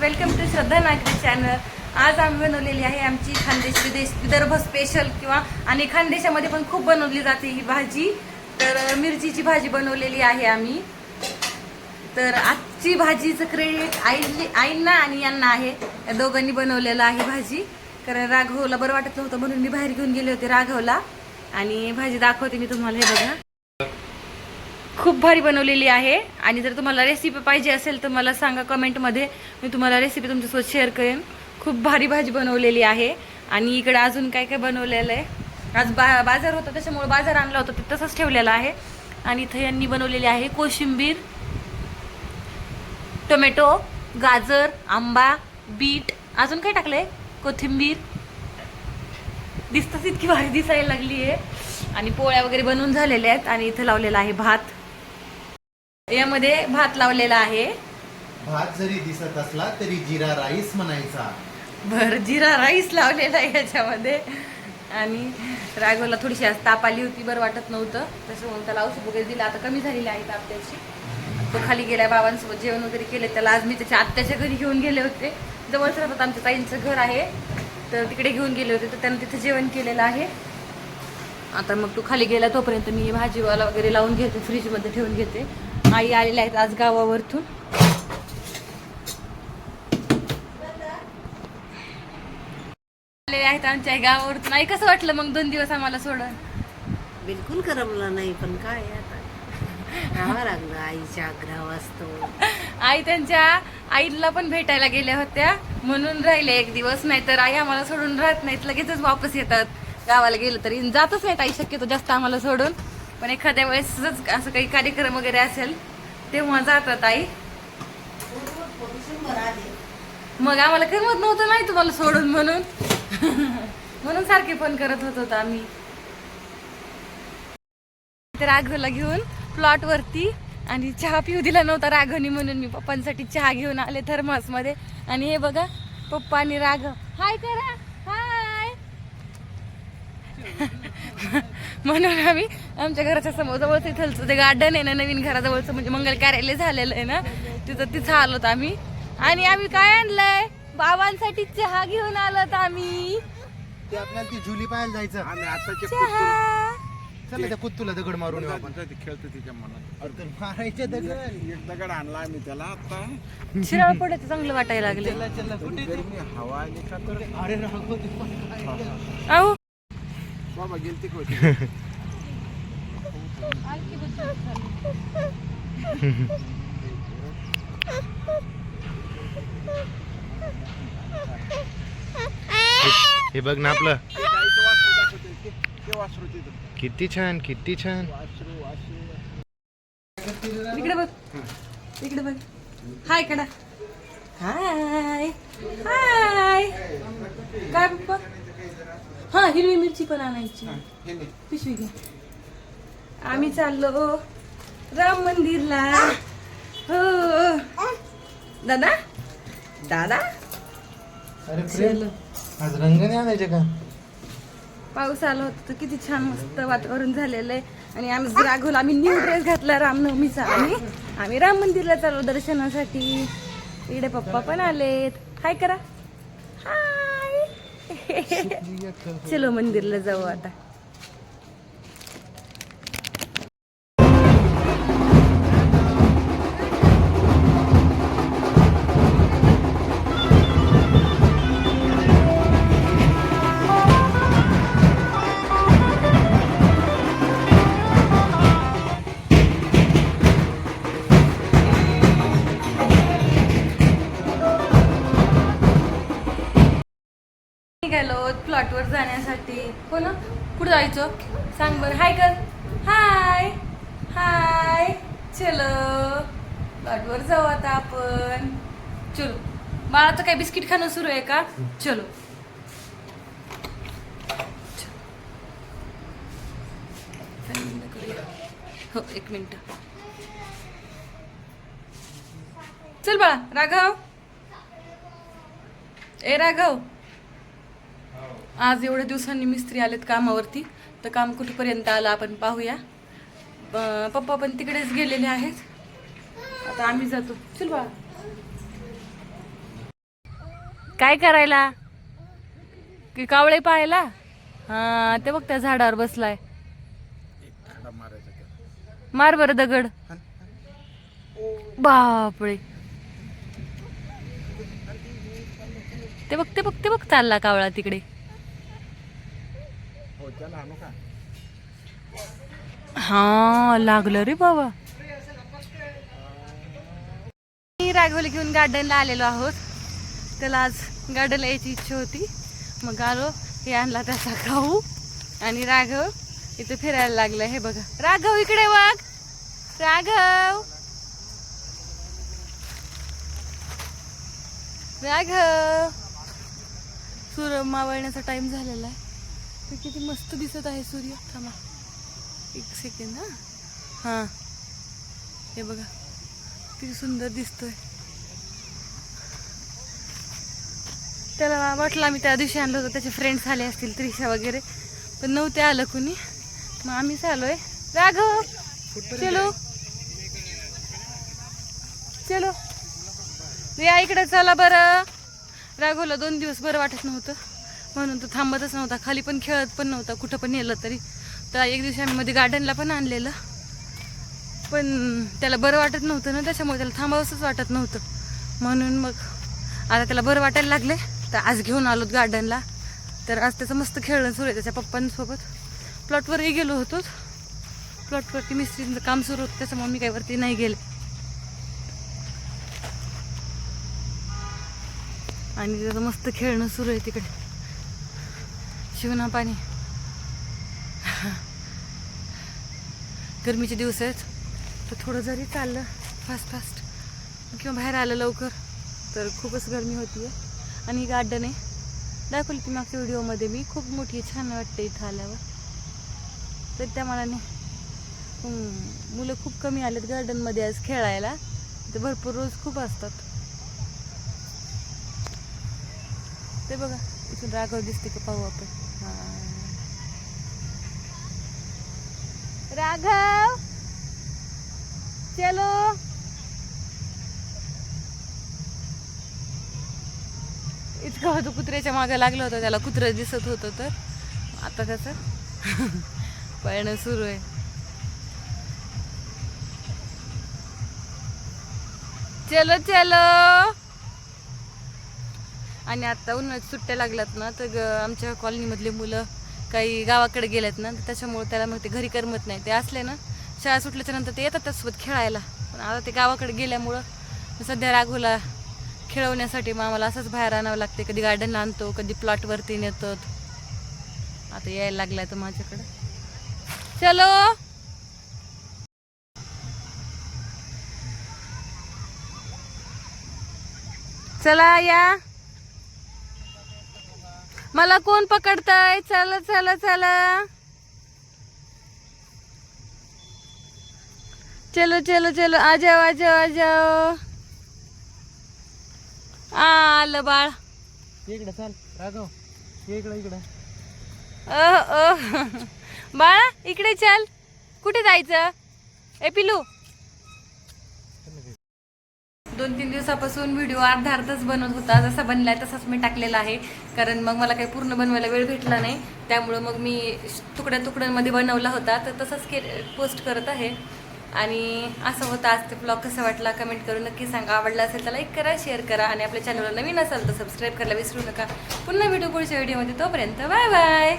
Welcome to श्रद्धा नागरी channel. आज आम्ही बनवलेली आहे आमची खानदेश विदेश विदर्भ स्पेशल किंवा आणि खानदेशामध्ये पण खूप बनवली जाते ही भाजी. तर मिरचीची भाजी बनवलेली आहे आम्ही. तर आजची भाजीचं क्रेडिट आई आईंना आणि यांना आहे. या दोघांनी बनवलेलं आहे भाजी. कारण राघवला बरं वाटत नव्हतं म्हणून मी बाहेर घेऊन गेले होते राघवला. आणि भाजी दाखवते मी तुम्हाला हे बघा. खूप भारी बनवलेली आहे. आणि जर तुम्हाला रेसिपी पाहिजे असेल तर मला सांगा कमेंटमध्ये मी तुम्हाला रेसिपी तुमच्यासोबत शेअर करेन. खूप भारी भाजी बनवलेली आहे. आणि इकडे अजून काय काय बनवलेलं आहे? आज बा बाजार होता त्याच्यामुळे बाजार आणला होता ते तसंच ठेवलेलं आहे. आणि इथं यांनी बनवलेली आहे कोशिंबीर टोमॅटो गाजर आंबा बीट. अजून काय टाकलंय? कोथिंबीर. दिसतच इतकी भारी दिसायला लागली आहे आणि पोळ्या वगैरे बनवून झालेल्या आहेत. आणि इथं लावलेला आहे भात. यामध्ये भात लावलेला आहे. भात जरी दिसत असला तरी जिरा राईस म्हणायचा. भर जिरा राईस लावलेला आहे याच्यामध्ये. आणि राघवला थोडीशी आज ताप आली होती बरं वाटत नव्हतं. त्याच्यामुळे त्याला औषध वगैरे दिलं. आता कमी झालेली आहे ताप त्याची तो खाली गेलाय बाबांसोबत जेवण वगैरे केले. त्याला आज मी त्याच्या आत्याच्या घरी घेऊन गेले होते. जवळच राहतात आमच्या ताईंचं घर आहे. तर तिकडे घेऊन गेले होते. तर त्यानं तिथे जेवण केलेलं आहे. आता मग तू खाली गेला तोपर्यंत मी भाजीवाला वगैरे लावून घेते. फ्रीजमध्ये ठेवून घेते. आई आलेल्या आहेत आज गावावरतून. आलेले आहेत आमच्या गावावरतून. आई कसं वाटलं मग दोन दिवस आम्हाला सोडून? बिलकुल करमलं नाही पण काय आता? राहावं लागलं आईच्या आग्रह वाचतो आई त्यांच्या आईला पण भेटायला गेल्या होत्या. म्हणून राहिले एक दिवस नाहीतर आई आम्हाला सोडून राहत नाहीत. लगेचच वापस येतात. गावाला गेलं तरी. जातच नाहीत आई शक्यतो जास्त आम्हाला सोडून. पण एखाद्या वेळेसच असं काही कार्यक्रम वगैरे असेल तेव्हा जातात आई मग आम्हाला करमत नव्हतं नाही तुम्हाला सोडून म्हणून. म्हणून सारखे फोन करत होत होतो आम्ही. तर राघवला घेऊन प्लॉट वरती आणि चहा पिऊ दिला नव्हता राघवनी म्हणून मी पप्पांसाठी चहा घेऊन आले थर्मासमध्ये. आणि हे बघा पप्पा आणि राघव. हाय करा म्हणून आम्ही आमच्या घराच्या समोर जवळच इथलचं ते गार्डन आहे ना नवीन घराजवळचं म्हणजे मंगल कार्यालय झालेलं आहे ना तिथं तिथं आलोत आम्ही. आणि आम्ही काय आणलंय? बाबांसाठी चहा घेऊन आलोत आम्ही. ते आपल्याला ती जुली पाहायला जायचं. आम्ही आताचे चहा. चला त्या कुत्तूला दगड मारून येऊ आपण. खेळतो तिच्या मनात. अरे तर मारायचे दगड. एक दगड आणला आम्ही त्याला आता. शिराळ पडत चांगलं वाटायला लागले. हवा आणि का तर अरे? अहो बाबा गेलती हे बघ ना आपलं. किती छान किती छान. इकडे बघ. इकडे बघ. हाय कडा. हाय. हाय. काय पप्पा? हा हिरवी मिरची पण आणायची. हे नाही पिशवी घ्या आम्ही चाललो. राम मंदिरला. हो. दादा? दादा? अरे प्रेम आज रंग नाही आणायचे का? पाऊस आला होता तर किती छान मस्त वातावरण झालेलं आहे. आणि आम्ही राघवला आम्ही न्यू ड्रेस घातला रामनवमीचा. आणि आम्ही राम मंदिरला चाललो दर्शनासाठी. इकडे पप्पा पण आलेत. हाय करा. चलो मंदिरला जाऊ आता. प्लॉटवर जाण्यासाठी. हो ना? कुठं जायचं? सांग बरं. हाय कर हाय हाय चलो. प्लॉटवर जाऊ आता आपण. चलो. बाळाचं काय बिस्किट खाणं सुरू आहे का? चलो. हो एक मिनिट. चल बाळा राघव. ए राघव. आज एवढ्या दिवसांनी मिस्त्री आलेत कामावरती तर काम कुठपर्यंत आलं आपण पाहूया. पप्पा पण तिकडेच गेलेले आहेत. आता आम्ही जातो. चल बा. काय करायला? की कावळे पाहायला? हा ते बघ त्या झाडावर बसलाय. मार बर दगड. बापरे. ते बघ ते बघ ते बघ चालला कावळा तिकडे. हा लागलं रे बाबा. मी राघवला घेऊन गार्डनला आलेलो आहोत. त्याला आज गार्डनला यायची इच्छा होती. मग आलो हे आणला त्याचा खाऊ. आणि राघव इथे फिरायला लागलं. हे बघा. राघव इकडे बघ. राघव. राघव. सूर्य मावळण्याचा टाइम झालेला आहे. ते किती मस्त दिसत आहे सूर्य. थांबा. एक सेकंड हा. हां. हे बघा. किती सुंदर दिसतोय. त्याला वाटलं आम्ही त्या दिवशी आणलं होतं. त्याचे फ्रेंड्स आले असतील त्रिशा वगैरे. पण नव्हते आलं कुणी. मग आम्हीच आलोय राघव! चलो. चलो. या इकडे चला बरं. राघवला दोन दिवस बरं वाटत नव्हतं. म्हणून तो थांबतच नव्हता. खाली पण खेळत पण नव्हता कुठं पण नेलं तरी. तर एक दिवशी आम्ही मध्ये गार्डनला पण आणलेलं. पण त्याला बरं वाटत नव्हतं ना त्याच्यामुळे त्याला थांबावंसंच वाटत नव्हतं. म्हणून मग आता त्याला बरं वाटायला लागले तर आज घेऊन आलोत गार्डनला. तर आज त्याचं मस्त खेळणं सुरू आहे त्याच्या पप्पांसोबत. प्लॉटवरही गेलो होतो. प्लॉटवरती मिस्त्रीचं काम सुरू होतं त्याच्यामुळे मी काही वरती नाही गेले. आणि त्याचं मस्त खेळणं सुरू आहे तिकडे. शिवना पाणी गरमीचे दिवस आहेत. तर थोडं जरी चाललं फास्ट फास्ट किंवा बाहेर आलं लवकर तर खूपच गरमी होती आहे आणि गार्डन आहे. दाखवली ती मागच्या व्हिडिओमध्ये मी. खूप मोठी छान वाटते इथं आल्यावर. तर त्या मनाने मुलं खूप कमी आलेत गार्डनमध्ये आज खेळायला. ते भरपूर रोज खूप असतात. ते बघा इथून राघव दिसते का पाहू आपण. राघव! चलो. इतकं होतं कुत्र्याच्या मागे लागलं होतं त्याला कुत्रं दिसत होतं तर. आता कसं? पळणं सुरू आहे. चलो चलो. आणि आता उन्हाळ्यात सुट्ट्या लागल्यात ना तर आमच्या कॉलनीमधले मुलं काही गावाकडे गेलेत ना तर त्याच्यामुळे त्याला मग ते घरी करमत नाही. ते असले ना शाळा सुटल्याच्या नंतर ते येतात त्यासोबत खेळायला. पण आता ते गावाकडे गेल्यामुळं सध्या राघूला खेळवण्यासाठी मग आम्हाला असंच बाहेर आणावं लागते कधी गार्डनला आणतो कधी प्लॉटवरती नेतात. आता यायला लागलाय तर माझ्याकडं. चलो! चला या! मला कोण पकडताय? चला चला चला. चलो चलो चलो. आ जाओ आ जाओ आ जाओ. आलं बाळ. इकडे चाल राघव. इकडे इकडे. अह. बाळा इकडे चल. कुठे जायचं? ए पिलू. दोन तीन दिवसापासून व्हिडिओ अर्धा अर्धाच बनवत होता. जसा बनलाय तसाच मी टाकलेला आहे. कारण मग मला काही पूर्ण बनवायला वेळ भेटला नाही. त्यामुळं मग मी तुकड्या तुकड्यांमध्ये बनवला होता. तर तसंच के पोस्ट करत आहे. आणि असं होतं आज ते ब्लॉग कसा वाटला कमेंट करून नक्की सांगा. आवडला असेल तर लाईक करा शेअर करा आणि आपल्या चॅनलला नवीन असाल तर सबस्क्राईब करायला विसरू नका. पुन्हा व्हिडिओ पुढच्या व्हिडिओमध्ये तोपर्यंत बाय बाय